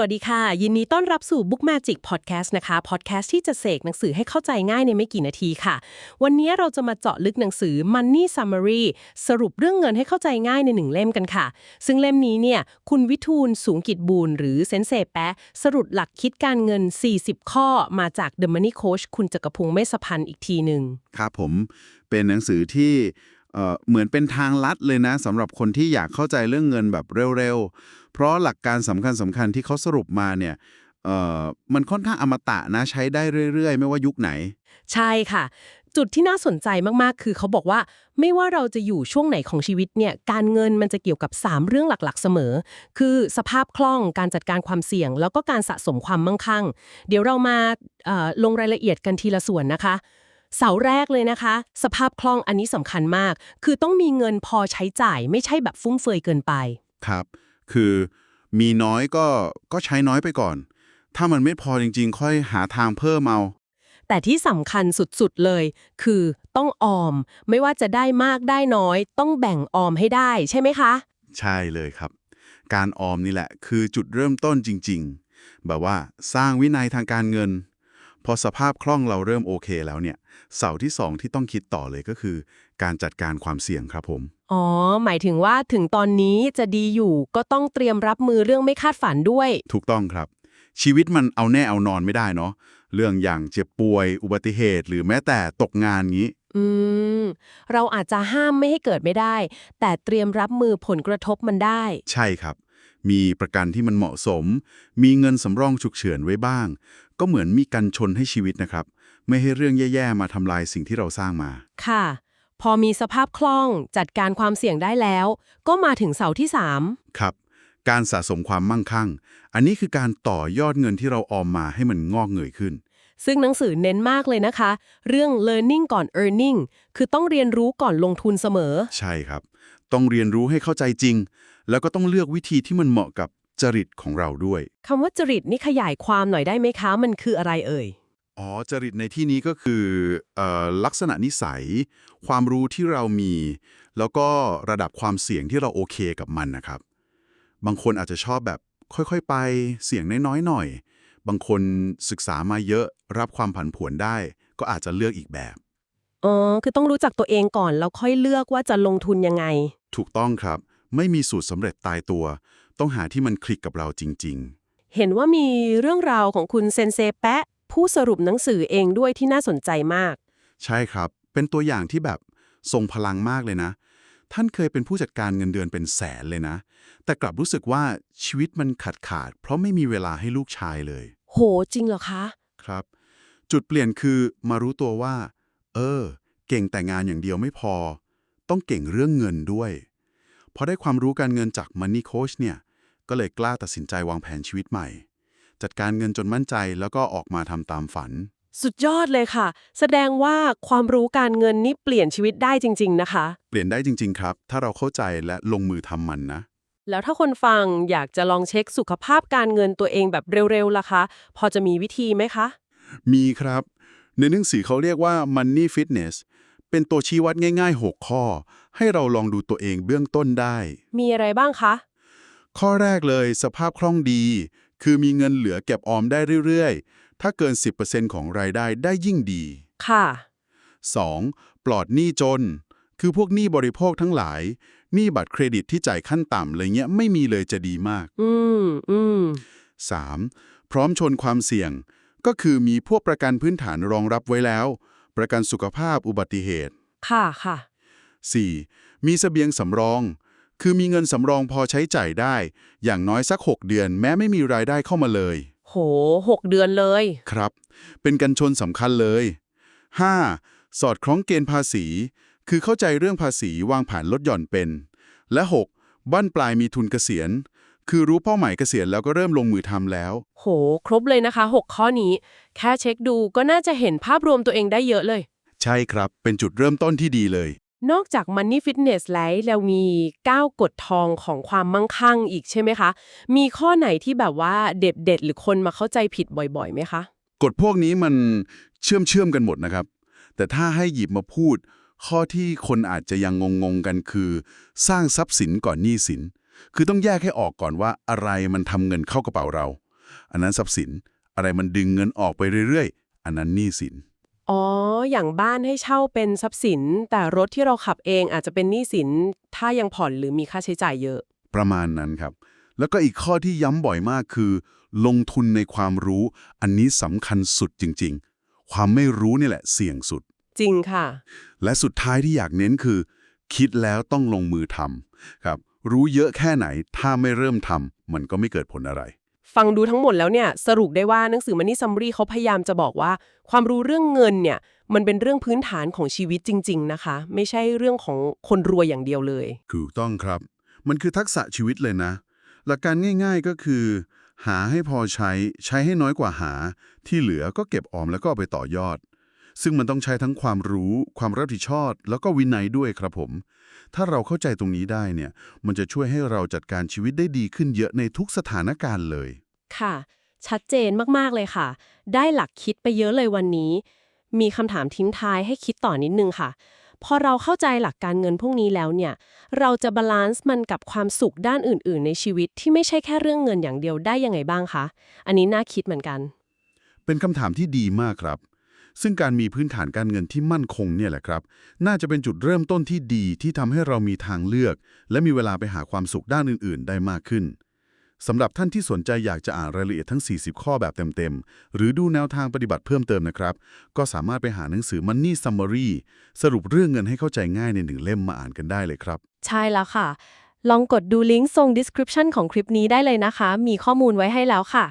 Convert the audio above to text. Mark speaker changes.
Speaker 1: วัสดีค่ะ ยินดีต้อนรับสู่ Book Magic Podcast นะคะ podcast ที่จะเสกหนังสือให้เข้าใจง่ายในไม่กี่นาทีค่ะ วันนี้เราจะมาเจาะลึกหนังสือ Money Summary สรุปเรื่องเงินให้เข้าใจง่ายในหนึ่งเล่มกันค่ะ ซึ่งเล่มนี้เนี่ยคุณวิทูลสูงกิจบูรณ์หรือเซนเซแปะสรุปหลักคิดการเงิน 40 ข้อมาจาก The Money Coach คุณจักรพงศ์เมษพันธ์อีกทีหนึ่ง
Speaker 2: ครับผมเป็นหนังสือที่เอ่อเหมือนเป็นทางลัดเลยนะสำหรับคนที่อยากเข้าใจเรื่องเงินแบบเร็ว เพราะหลักการสำคัญสำคัญที่เขาสรุปมาเนี่ยเอ่อมันค่อนข้างอมตะนะใช้ได้เรื่อย ๆ ไม่ว่ายุคไหน
Speaker 1: ใช่ค่ะ จุดที่น่าสนใจมากๆ คือเขาบอกว่าไม่ว่าเราจะอยู่ช่วงไหนของชีวิตเนี่ยการเงินมันจะเกี่ยวกับ 3 เรื่องหลักๆ เสมอ คือสภาพคล่องการจัดการความเสี่ยง แล้วก็การสะสมความมั่งคั่ง เดี๋ยวเรามาเอ่อลงรายละเอียดกันทีละส่วนนะคะเสาแรกเลยนะคะ สภาพคล่องอันนี้สำคัญมาก คือต้องมีเงินพอใช้จ่ายไม่ใช่แบบฟุ่มเฟือยเกินไป
Speaker 2: ครับ คือมีน้อยก็ก็ใช้น้อยไปก่อน ถ้ามันไม่พอจริง ๆ ค่อยหาทางเพิ่มเอา
Speaker 1: แต่ที่สำคัญสุดๆเลย คือต้องออม ไม่ว่าจะได้มากได้น้อย ต้องแบ่งออมให้ได้ใช่ไหมคะ
Speaker 2: ใช่เลยครับ การออมนี่แหละ คือจุดเริ่มต้นจริง ๆ แบบว่าสร้างวินัยทางการเงิน พอสภาพคล่องเราเริ่มโอเคแล้วเนี่ย เสาที่สองที่ต้องคิดต่อเลยก็คือ การจัดการความเสี่ยงครับผม
Speaker 1: อ๋อ หมายถึงว่าถึงตอนนี้จะดีอยู่ก็ต้องเตรียมรับมือเรื่องไม่คาดฝันด้วย
Speaker 2: ถูกต้องครับ ชีวิตมันเอาแน่เอานอนไม่ได้เนาะเรื่องอย่างเจ็บป่วย อุบัติเหตุ หรือแม้แต่ตกงานงี้
Speaker 1: อืม เราอาจจะห้ามไม่ให้เกิดไม่ได้ แต่เตรียมรับมือผลกระทบมันได้
Speaker 2: ใช่ครับ มีประกันที่มันเหมาะสม มีเงินสำรองฉุกเฉินไว้บ้าง ก็เหมือนมีกันชนให้ชีวิตนะครับ ไม่ให้เรื่องแย่ๆมาทำลายสิ่งที่เราสร้างมา
Speaker 1: ค่ะ พอมีสภาพคล่องจัดการความเสี่ยงได้แล้ว ก็มาถึงเสาที่
Speaker 2: ครับ การสะสมความมั่งคั่ง อันนี้คือการต่อยอดเงินที่เราออมมาให้มันงอกเงยขึ้น
Speaker 1: 3ซึ่งหนังสือเน้นมากเลยนะคะ เรื่อง learning ก่อน earning คือต้องเรียนรู้ก่อนลงทุนเสมอ
Speaker 2: ใช่ครับ ต้องเรียนรู้ให้เข้าใจจริง แล้วก็ต้องเลือกวิธีที่มันเหมาะกับจริตของเราด้วย
Speaker 1: คำว่าจริตนี่ขยายความหน่อยได้ไหมคะ มันคืออะไรเอ่ย
Speaker 2: อ๋อ จริตในที่นี้ก็คือเออลักษณะนิสัย ความรู้ที่เรามี แล้วก็ระดับความเสี่ยงที่เราโอเคกับมันนะครับ บางคนอาจจะชอบแบบค่อยๆไป เสี่ยงน้อยๆหน่อย บางคนศึกษามาเยอะรับความผันผวนได้ ก็อาจจะเลือกอีกแบบ
Speaker 1: อ๋อ คือต้องรู้จักตัวเองก่อน แล้วค่อยเลือกว่าจะลงทุนยังไง
Speaker 2: ถูกต้องครับ ไม่มีสูตรสำเร็จตายตัว ต้องหาที่มันคลิกกับเราจริง ๆ
Speaker 1: เห็นว่ามีเรื่องราวของคุณเซนเซแปะ ผู้สรุปหนังสือเองด้วยที่น่าสนใจมาก
Speaker 2: ใช่ครับ เป็นตัวอย่างที่แบบทรงพลังมากเลยนะ ท่านเคยเป็นผู้จัดการเงินเดือนเป็นแสนเลยนะ แต่กลับรู้สึกว่าชีวิตมันขาดขาด เพราะไม่มีเวลาให้ลูกชายเลย
Speaker 1: โหจริงเหรอคะ
Speaker 2: ครับ จุดเปลี่ยนคือมารู้ตัวว่า เออ เก่งแต่งานอย่างเดียวไม่พอ ต้องเก่งเรื่องเงินด้วยพอได้ความรู้การเงินจาก Money Coach เนี่ย ก็เลยกล้าตัดสินใจวางแผนชีวิตใหม่ จัดการเงินจนมั่นใจแล้วก็ออกมาทำตามฝัน
Speaker 1: สุดยอดเลยค่ะ แสดงว่าความรู้การเงินนี่เปลี่ยนชีวิตได้จริง ๆ นะคะ
Speaker 2: เปลี่ยนได้จริง ๆ ครับ ถ้าเราเข้าใจและลงมือทำมันนะ
Speaker 1: แล้วถ้าคนฟังอยากจะลองเช็คสุขภาพการเงินตัวเองแบบเร็วๆล่ะคะ พอจะมีวิธีไหมคะ
Speaker 2: มีครับ ในหนังสือเขาเรียกว่า Money Fitness เป็นตัวชี้วัดง่าย ๆ 6 ข้อ ให้เราลองดูตัวเองเบื้องต้นได้
Speaker 1: มีอะไรบ้างคะ
Speaker 2: ข้อแรกเลยสภาพคล่องดี คือมีเงินเหลือเก็บออมได้เรื่อยๆ ถ้าเกิน 10%ของรายได้ได้ยิ่งดี
Speaker 1: ค่ะ
Speaker 2: 2. ปลอดหนี้จน คือพวกหนี้บริโภคทั้งหลาย หนี้บัตรเครดิตที่จ่ายขั้นต่ำอะไรเงี้ยไม่มีเลยจะดีมาก
Speaker 1: อืมอืม
Speaker 2: 3. พร้อมชนความเสี่ยง ก็คือมีพวกประกันพื้นฐานรองรับไว้แล้ว ประกันสุขภาพอุบัติเหตุ
Speaker 1: ค่ะค่ะ
Speaker 2: 4. มีเสบียงสำรอง คือมีเงินสำรองพอใช้จ่ายได้ อย่างน้อยสัก 6 เดือน แม้ไม่มีรายได้เข้ามาเลย
Speaker 1: โหหกเดือนเลย
Speaker 2: ครับ เป็นกันชนสำคัญเลย 5. สอดคล้องเกณฑ์ภาษี คือเข้าใจเรื่องภาษีวางผ่านลดหย่อนเป็น และ 6. บ้านปลายมีทุนเกษียณ คือรู้เป้าหมายเกษียณแล้วก็เริ่มลงมือทำแล้ว
Speaker 1: โห ครบเลยนะคะ 6 ข้อนี้ แค่เช็คดูก็น่าจะเห็นภาพรวมตัวเองได้เยอะเลย
Speaker 2: ใช่ครับ เป็นจุดเริ่มต้นที่ดีเลย
Speaker 1: นอกจาก Money Fitness แล้วเรามี 9 กฎทองของความมั่งคั่งอีกใช่ไหมคะ มีข้อไหนที่แบบว่าเด็ดเด็ดหรือคนมาเข้าใจผิดบ่อยๆไหมคะ
Speaker 2: กฎพวกนี้มันเชื่อมเชื่อมกันหมดนะครับ แต่ถ้าให้หยิบมาพูด ข้อที่คนอาจจะยังงงๆกันคือ สร้างทรัพย์สินก่อนหนี้สิน คือต้องแยกให้ออกก่อนว่าอะไรมันทำเงินเข้ากระเป๋าเรา อันนั้นทรัพย์สินอะไรมันดึงเงินออกไปเรื่อยๆ อันนั้นหนี้สิน
Speaker 1: อ๋อ อย่างบ้านให้เช่าเป็นทรัพย์สิน แต่รถที่เราขับเองอาจจะเป็นหนี้สิน ถ้ายังผ่อนหรือมีค่าใช้จ่ายเยอะ
Speaker 2: ประมาณนั้นครับ แล้วก็อีกข้อที่ย้ำบ่อยมากคือ ลงทุนในความรู้ อันนี้สำคัญสุดจริง ๆ ความไม่รู้นี่แหละเสี่ยงสุด
Speaker 1: จริงค่ะ
Speaker 2: และสุดท้ายที่อยากเน้นคือ คิดแล้วต้องลงมือทำครับ รู้เยอะแค่ไหนถ้าไม่เริ่มทำมันก็ไม่เกิดผลอะไร
Speaker 1: ฟังดูทั้งหมดแล้วเนี่ยสรุปได้ว่าหนังสือมันนี่ซัมรีเขาพยายามจะบอกว่า ความรู้เรื่องเงินเนี่ยมันเป็นเรื่องพื้นฐานของชีวิตจริง ๆ นะคะ ไม่ใช่เรื่องของคนรวยอย่างเดียวเลย
Speaker 2: ถูกต้องครับ มันคือทักษะชีวิตเลยนะ หลักการง่าย ๆก็คือ หาให้พอใช้ใช้ให้น้อยกว่าหา ที่เหลือก็เก็บออมแล้วก็ไปต่อยอด ซึ่งมันต้องใช้ทั้งความรู้ ความรับผิดชอบ แล้วก็วินัยด้วยครับผม ถ้าเราเข้าใจตรงนี้ได้เนี่ย มันจะช่วยให้เราจัดการชีวิตได้ดีขึ้นเยอะในทุกสถานการณ์เลย
Speaker 1: ค่ะ ชัดเจนมากๆเลยค่ะ ได้หลักคิดไปเยอะเลยวันนี้ มีคำถามทิ้งท้ายให้คิดต่อนิดนึงค่ะ พอเราเข้าใจหลักการเงินพวกนี้แล้วเนี่ย เราจะบาลานซ์มันกับความสุขด้านอื่น ๆ ในชีวิตที่ไม่ใช่แค่เรื่องเงินอย่างเดียวได้ยังไงบ้างคะ อันนี้น่าคิดเหมือนกัน
Speaker 2: เป็นคำถามที่ดีมากครับ ซึ่งการมีพื้นฐานการเงินที่มั่นคงเนี่ยแหละครับ น่าจะเป็นจุดเริ่มต้นที่ดีที่ทำให้เรามีทางเลือก และมีเวลาไปหาความสุขด้านอื่น ๆ ได้มากขึ้นสำหรับท่านที่สนใจอยากจะอ่านรายละเอียดทั้ง 40 ข้อแบบเต็ม ๆ หรือดูแนวทางปฏิบัติเพิ่มเติมนะครับ ก็สามารถไปหาหนังสือ Money Summary สรุปเรื่องเงินให้เข้าใจง่ายในหนึ่งเล่มมาอ่านกันได้เลยครับ
Speaker 1: ใช่แล้วค่ะ ลองกดดูลิงก์ทรง description ของคลิปนี้ได้เลยนะคะ มีข้อมูลไว้ให้แล้วค่ะ